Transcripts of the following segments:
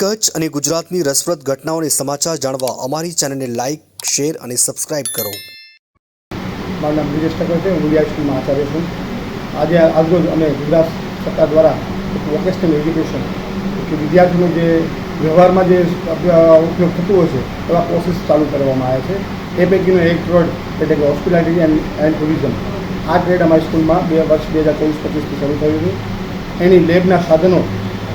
કચ્છ અને ગુજરાતની રસપ્રદ ઘટનાઓને સમાચાર જાણવા અમારી ચેનલને લાઇક શેર અને સબસ્ક્રાઇબ કરો. મારું નામ બ્રિજેશ ઠાકર છે, હું સ્કૂલમાં આચાર્ય છું. આજે આજરોજ અમે ગુજરાત સરકાર દ્વારા એક વોકેશનલ એજ્યુકેશન કે વિદ્યાર્થીનો જે વ્યવહારમાં જે ઉપયોગ થતું હોય છે, એવા કોર્સિસ ચાલુ કરવામાં આવ્યા છે. એ પૈકીનો એક ટ્રેડ એટલે કે હોસ્પિટાલિટી એન્ડ એન્ડ ટુરિઝમ આ ટ્રેડ અમારી સ્કૂલમાં બે વર્ષ બે હજાર ચોવીસ પચીસથી શરૂ થયું હતું એની લેબના સાધનો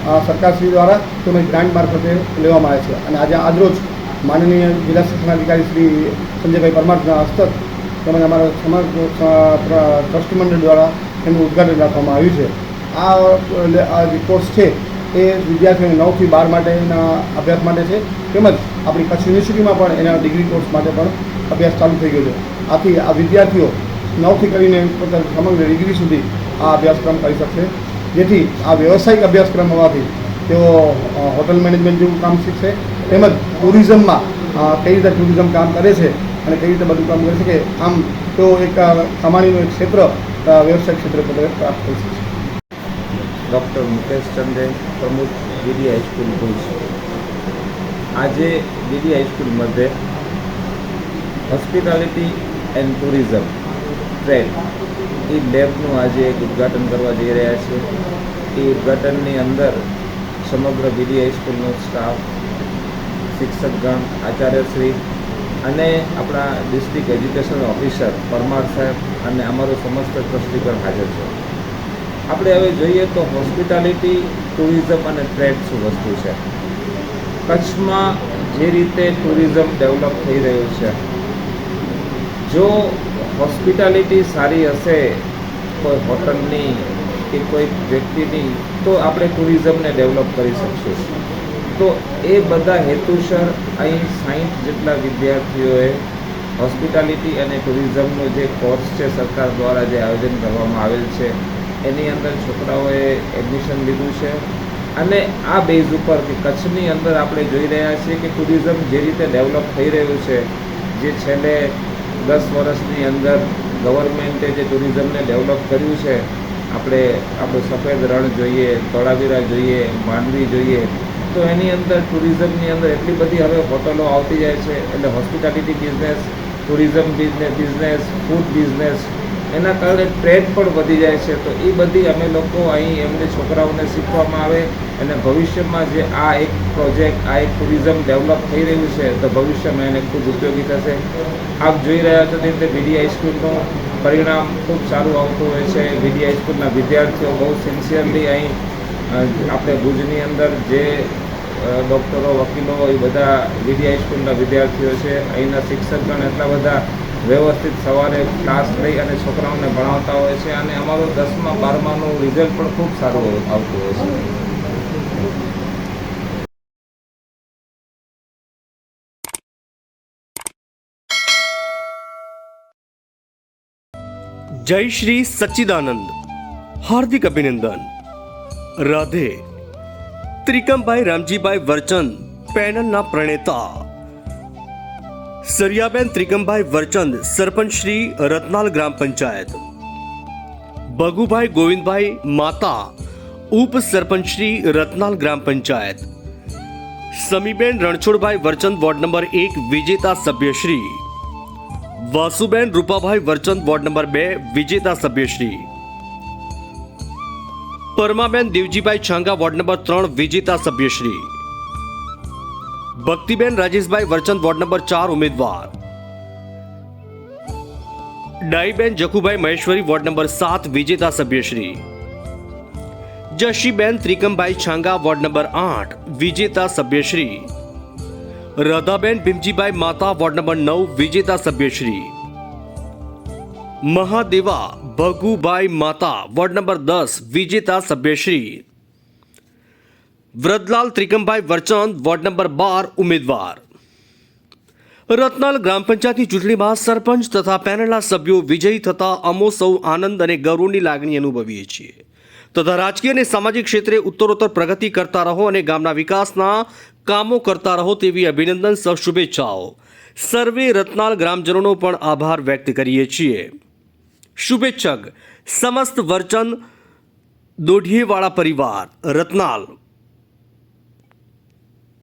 સરકારશ્રી દ્વારા તેમજ ગ્રાન્ટ મારફતે લેવામાં આવે છે. અને આજે આજરોજ માનનીય જિલ્લા શિક્ષણાધિકારી શ્રી સંજયભાઈ પરમારના હસ્તક તેમજ અમારા સમાજ ટ્રસ્ટી મંડળ દ્વારા એનું ઉદ્ઘાટન રાખવામાં આવ્યું છે. આ આ જે કોર્સ છે એ વિદ્યાર્થીઓને નવથી બાર માટેના અભ્યાસ માટે છે. તેમજ આપણી કચ્છ યુનિવર્સિટીમાં પણ એના ડિગ્રી કોર્સ માટે પણ અભ્યાસ ચાલુ થઈ ગયો છે. આથી આ વિદ્યાર્થીઓ નવથી કરીને પોતાની સમગ્ર ડિગ્રી સુધી આ અભ્યાસક્રમ કરી શકશે. જેથી આ વ્યવસાયિક અભ્યાસક્રમ હોવાથી તેઓ હોટલ મેનેજમેન્ટ જેવું કામ શીખશે, તેમજ ટુરિઝમમાં કઈ રીતે ટુરિઝમ કામ કરે છે અને કઈ રીતે બધું કામ કરે છે કે આમ તેઓ એક કમાણીનું એક ક્ષેત્ર વ્યવસાય ક્ષેત્ર પોતે પ્રાપ્ત કરી શકશે ડૉક્ટર મુકેશ ચંદ્રે પ્રમુખ બીડી હાઈસ્કૂલ ભુજ. આજે બીડી હાઈસ્કૂલ મધ્યે હોસ્પિટાલિટી એન્ડ ટુરિઝમ ટ્રેડ એ લેબનું આજે એક ઉદ્ઘાટન કરવા જઈ રહ્યા છે. એ ઉદ્ઘાટનની અંદર સમગ્ર બીડી હાઈસ્કૂલનો સ્ટાફ શિક્ષકગણ આચાર્યશ્રી અને આપણા ડિસ્ટ્રિક્ટ એજ્યુકેશન ઓફિસર પરમાર સાહેબ અને અમારો સમસ્ત ટ્રસ્ટીગણ હાજર છે. આપણે હવે જોઈએ તો હોસ્પિટાલિટી, ટુરિઝમ અને ટ્રેડ શું વસ્તુ છે. કચ્છમાં જે રીતે ટુરિઝમ ડેવલપ થઈ રહ્યું છે જો હોસ્પિટાલિટી સારી હશે, કોઈ હોટલની કે કોઈ વ્યક્તિની, તો આપણે ટુરિઝમને ડેવલપ કરી શકીશું. તો એ બધા હેતુસર અહીં સાહીઠ જેટલા વિદ્યાર્થીઓએ હોસ્પિટાલિટી અને ટુરિઝમનો જે કોર્સ છે સરકાર દ્વારા જે આયોજન કરવામાં આવેલ છે, એની અંદર છોકરાઓએ એડમિશન લીધું છે. અને આ બેઝ ઉપર કે કચ્છની અંદર આપણે જોઈ રહ્યા છીએ કે ટુરિઝમ જે રીતે ડેવલપ થઈ રહ્યું છે, જે છેલ્લે દસ વર્ષની અંદર ગવર્મેન્ટે જે ટુરિઝમને ડેવલપ કર્યું છે, આપણે આપણું સફેદ રણ જોઈએ ધોળાવીરા જોઈએ, માંડવી જોઈએ, તો એની અંદર ટુરિઝમની અંદર એટલી બધી હવે હોટલો આવતી જાય છે, એટલે hospitality business tourism business business food business એના કારણે ટ્રેડ પણ વધી જાય છે. તો એ બધી અમે લોકો અહીં એમને છોકરાઓને શીખવામાં આવે અને ભવિષ્યમાં જે આ એક પ્રોજેક્ટ, આ એક ટુરિઝમ ડેવલપ થઈ રહ્યું છે, તો ભવિષ્યમાં એને ખૂબ ઉપયોગી થશે. આપ જોઈ રહ્યા છો તે રીતે વીડી હાઈસ્કૂલનું પરિણામ ખૂબ સારું આવતું હોય છે. વીડી હાઈસ્કૂલના વિદ્યાર્થીઓ બહુ સિન્સિયરલી અહીં આપણે ભુજની અંદર જે ડૉક્ટરો, વકીલો એ બધા વીડી હાઈસ્કૂલના વિદ્યાર્થીઓ છે, અહીંના શિક્ષકગણ એટલા બધા વ્યવસ્થિત સવારે ક્લાસ લઈ અને છોકરાઓને ભણાવતા હોય છે અને અમારું દસમા, બારમાનું રિઝલ્ટ પણ ખૂબ સારું આવતું હોય છે. જય શ્રી સચ્ચિદાનંદ. હાર્દિક અભિનંદન. રાધે. ત્રિકમભાઈ રામજીભાઈ વર્ચન પેનલના પ્રણેતા. સરિયાબેન ત્રિકમભાઈ વરચંદ, સરપંચ શ્રી રત્નાલ ગ્રામ પંચાયત. ભગુભાઈ ગોવિંદભાઈ માતા, ઉપ સરપંચ શ્રી રત્નાલ ગ્રામ પંચાયત. સમીબેન રણછોડભાઈ વરચંદ વોર્ડ નંબર એક, વિજેતા સભ્યશ્રી વાસુબેન રૂપાભાઈ વરચંદ વોર્ડ નંબર બે વિજેતા સભ્યશ્રી પરમાબેન દેવજીભાઈ છાંગા વોર્ડ નંબર ત્રણ વિજેતા સભ્યશ્રી ભક્તિબેન રાજેશભાઈ વરચંદ વોર્ડ નંબર ચાર ઉમેદવાર ડાઈબેન જખુભાઈ મહેશ્વરી વોર્ડ નંબર સાત વિજેતા સભ્યશ્રી જશીબેન ત્રિકમભાઈ છાંગા વોર્ડ નંબર આઠ વિજેતા સભ્યશ્રી રાધાબેન ભીમજીભાઈ માતા વોર્ડ નંબર નવ, વિજેતા સભ્યશ્રી. મહાદેવા ભગુભાઈ માતા વોર્ડ નંબર દસ, વિજેતા સભ્યશ્રી. વ્રદલાલ ત્રિકમભાઈ વરચંદ વોર્ડ નંબર બાર, ઉમેદવાર. રત્નાલ ગ્રામ પંચાયતની ચૂંટણીમાં સરપંચ તથા પેનલના સભ્યો વિજયી થતા અમો સૌ આનંદ અને ગૌરવની લાગણી અનુભવીએ છીએ. તથા રાજકીય અને સામાજિક ક્ષેત્રે ઉત્તરોત્તર પ્રગતિ કરતા રહો અને ગામના વિકાસના કામો કરતા રહો તેવી અભિનંદન સહ શુભેચ્છાઓ. સર્વે રત્નાલ ગ્રામજનોનો પણ આભાર વ્યક્ત કરીએ છીએ. શુભેચ્છક, સમસ્ત વર્ચન, દોઢીવાળા પરિવાર, રત્નાલ.